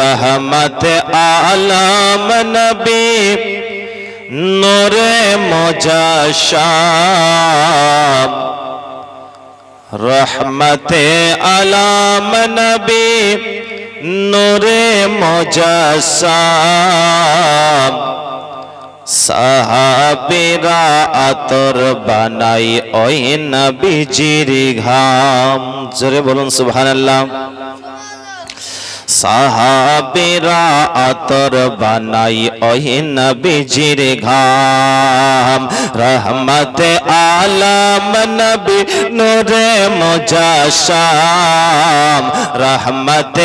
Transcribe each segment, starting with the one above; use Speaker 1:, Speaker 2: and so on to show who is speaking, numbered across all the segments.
Speaker 1: রহমত আলম নবী, নোরে মজাশাম। রহমতে আলম নবী, নোরে মজাশাম। সাহাবিরা আতর বানাই ওই নবীজির ঘাম। জোরে বলুন সুবহানাল্লাহ। সাহাবিরা আতর বানাই ওই নবীজির ঘাম। রহমত আলম নবী নূরে মুজাশাম। রহমত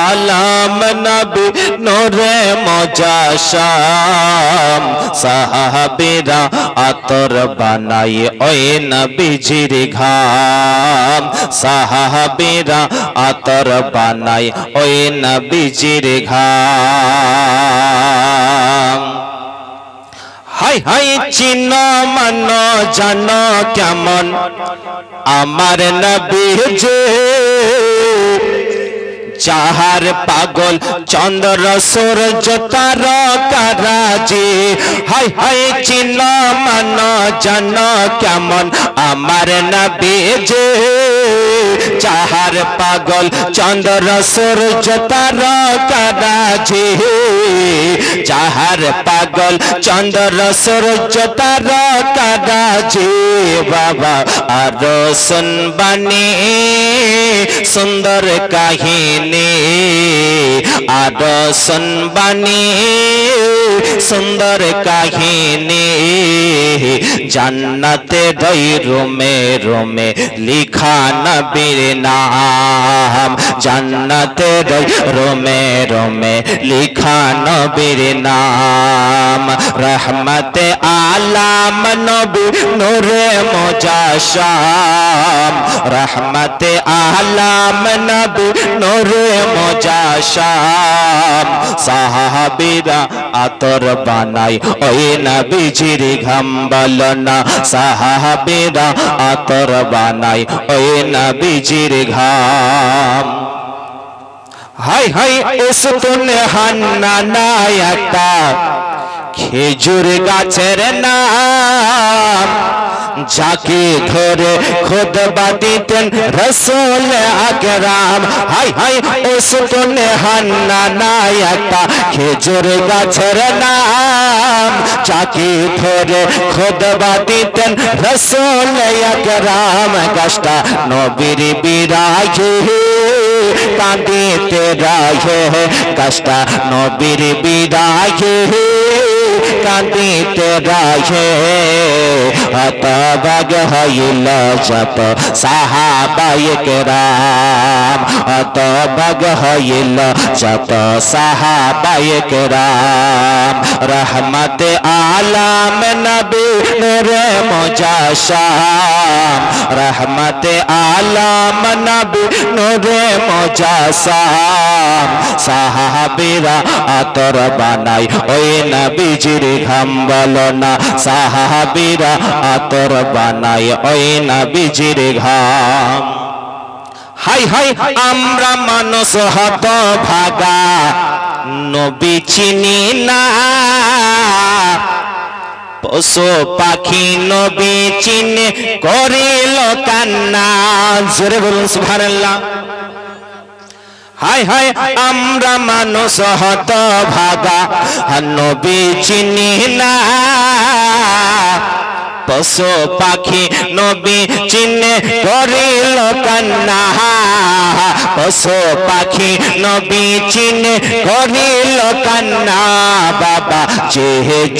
Speaker 1: আলম নবী নূরে মুজাশাম। সাহাবিরা আতর বানাই, ওই নবীজির ঘাম। সাহাবিরা আতর বানাই, ওই নবীজির ঘাম। হাই হাই, চিন, মান, জান, কেমন? আমার নবী যে চাহার পাগল চন্দ্র সূর্য তারকারাজি হাই হাই চিন মান জান কেমন আমার না যে চাহার পাগল চন্দ্র সূর্য তারকারাজি চাহার পাগল চন্দ্র সূর্য তারকারাজি বাবা, আর শুনবানি সুন্দর কাহিনী। আর শুনবানি সুন্দর কাহিনী। জান্নাতে দই রোমে রোমে লিখা নবীর নাম। জান্নাতে দই রোমে রোমে লিখা নবীর নাম। রহমতে আলাম নবী নূরে মুজাশাম। রহমতে আলাম নবী নূরে মুজাশাম। সাহাবীরা আতর বানাই। ওই নবীজির ঘাম বলনা সাহাবীরা আতর বানাই। ওই নবীজির ঘাম। হাই হাই, উস্তুন হান্না নায়াটা খেজুর গাছের নাম। যাকে ধরে খোদবা দিতেন রসুল আকরাম। হাই হাই উস্তুন হান্না নায়াটা খেজুর গাছের নাম। যাকে ধরে খোদবা দিতেন রসুল আকরাম। গাছটা নবীর বিরাগে কাঁদিতে রাগে কাষ্টা নবীর বিরাগে কাঁদিতে রাগে হতবাগ হইল যত সাহাবায়ক রাম হতবাগ হইল যত সাহাবায়ক রাম রহমত আলাম নবী রে মুজাশাম রহমত আলাম নবী নূরে মুজাসাম। সাহাবীরা আতর বানাই ওই নবীজির ঘাম বলো না সাহাবীরা আতর বানাই ওই নবীজির ঘাম। হাই হাই, আমরা মানুষ হত ভাগা, নবী চিনি না। পশু পাখি নবী চিনে করিল কান্না। জোরে বলুন, সুবহানাল্লাহ। হাই হাই, আমরা মানুষ হত ভাগা নবী চিনি না। পশু পাখি নবী চিনে করিল কান্না। পশু পাখি নবী চিনে করিল কান্না। বাবা যে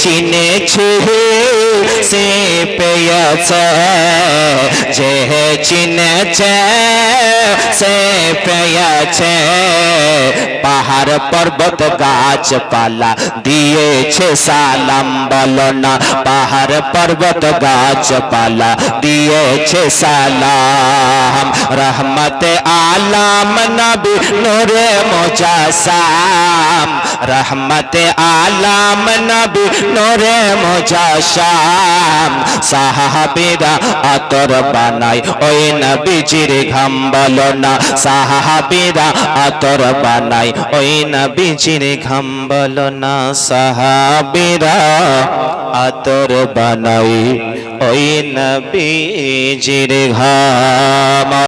Speaker 1: চিনেছে সে পেয়েছে যে চিনেছে, সে পেয়েছে পাহাড় পর্বত গাছপালা দিয়েছে সালাম, বলো না, পাহাড় পর্বত গাছপালা দিয়েছে সালাম। রহমত আলাম নবী নূরে মুজাসাম। রহমত আলাম নবী নূরে মুজাসাম। সাহাবিরা আতর বানাই ওই নবীজির ঘাম বলো না সাহাবিরা আতর বানাই ওই নবীজির ঘাম বলো না সাহাবিরা আতর বানাই ওই নবীজির ঘাম